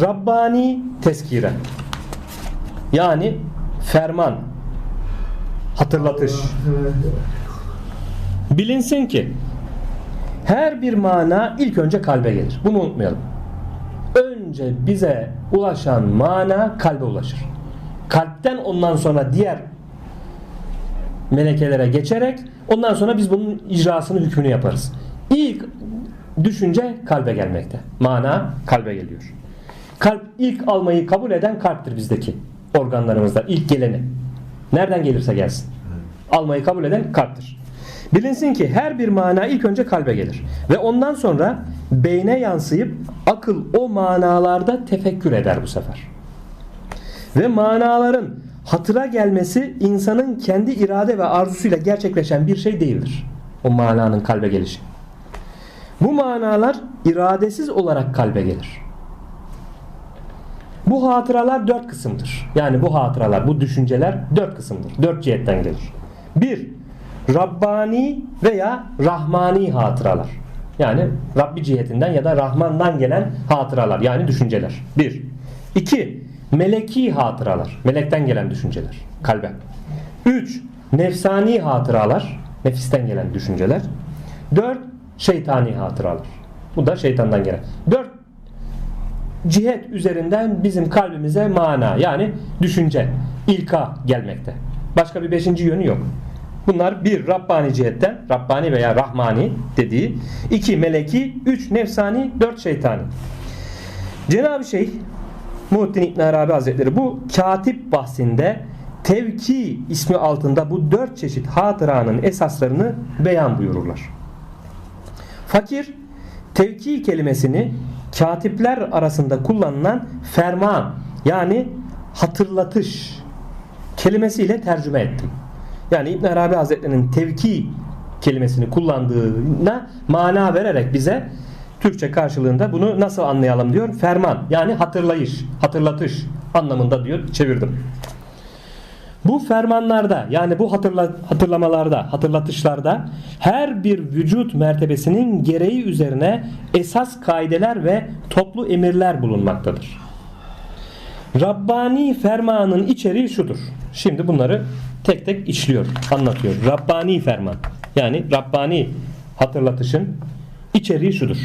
Rabbani teskire. Yani ferman, hatırlatış. Bilinsin ki her bir mana ilk önce kalbe gelir. Bunu unutmayalım. Önce bize ulaşan mana kalbe ulaşır. Kalpten ondan sonra diğer melekelere geçerek ondan sonra biz bunun icrasını hükmünü yaparız. İlk düşünce kalbe gelmekte. Mana kalbe geliyor. Kalp ilk almayı kabul eden kalptir bizdeki organlarımızda ilk geleni. Nereden gelirse gelsin. Almayı kabul eden kalptir. Bilinsin ki her bir mana ilk önce kalbe gelir. Ve ondan sonra beyne yansıyıp akıl o manalarda tefekkür eder bu sefer. Ve manaların hatıra gelmesi insanın kendi irade ve arzusuyla gerçekleşen bir şey değildir. O mananın kalbe gelişi. Bu manalar iradesiz olarak kalbe gelir. Bu hatıralar dört kısımdır. Yani bu hatıralar, bu düşünceler dört kısımdır. Dört cihetten gelir. Bir, Rabbani veya Rahmani hatıralar. Yani Rabbi cihetinden ya da Rahman'dan gelen hatıralar yani düşünceler. Bir. İki, meleki hatıralar. Melekten gelen düşünceler. Kalbe. Üç, nefsani hatıralar. Nefisten gelen düşünceler. Dört, şeytani hatıralar. Bu da şeytandan gelen. Dört cihet üzerinden bizim kalbimize mana yani düşünce, ilka gelmekte. Başka bir beşinci yönü yok. Bunlar bir Rabbani cihetten, Rabbani veya Rahmani dediği, iki meleki, üç nefsani, dört şeytani. Cenab-ı Şeyh Muhittin İbn Arabi Hazretleri bu katip bahsinde tevki ismi altında bu dört çeşit hatıranın esaslarını beyan buyururlar. Fakir tevki kelimesini katipler arasında kullanılan ferman yani hatırlatış kelimesiyle tercüme ettim. Yani İbn Arabi Hazretleri'nin tevki kelimesini kullandığına mana vererek bize Türkçe karşılığında bunu nasıl anlayalım diyor. Ferman yani hatırlayış, hatırlatış anlamında diyor çevirdim. Bu fermanlarda yani bu hatırla, hatırlamalarda, hatırlatışlarda her bir vücut mertebesinin gereği üzerine esas kaideler ve toplu emirler bulunmaktadır. Rabbani fermanın içeriği şudur. Şimdi bunları tek tek işliyor, anlatıyor. Rabbani ferman yani Rabbani hatırlatışın içeriği şudur.